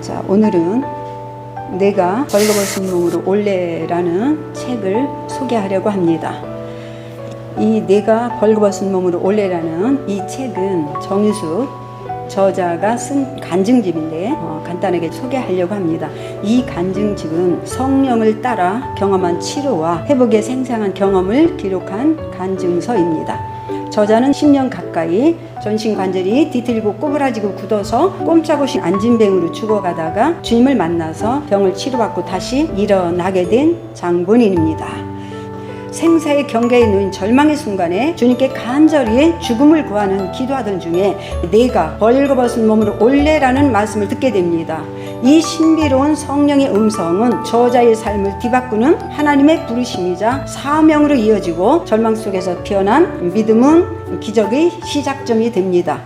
자, 오늘은 내가 벌거벗은 몸으로 올래라는 책을 소개하려고 합니다. 이 내가 벌거벗 은 몸으로 올래라는 이 책은 정유숙 저자가 쓴 간증집인데 어, 간단하게 소개하려고 합니다. 이 간증집은 성령을 따라 경험한 치료와 회복의 생생한 경험을 기록한 간증서입니다. 저자는 10년 가까이 전신 관절이 뒤틀리고 꼬부라지고 굳어서 꼼짝없이 안진뱅으로 죽어가다가 주님을 만나서 병을 치료받고 다시 일어나게 된 장본인입니다. 생사의 경계에 놓인 절망의 순간에 주님께 간절히 죽음을 구하는 기도하던 중에 내가 벌거벗은 몸으로 올래라는 말씀을 듣게 됩니다. 이 신비로운 성령의 음성은 저자의 삶을 뒤바꾸는 하나님의 부르심이자 사명으로 이어지고 절망 속에서 피어난 믿음은 기적의 시작점이 됩니다.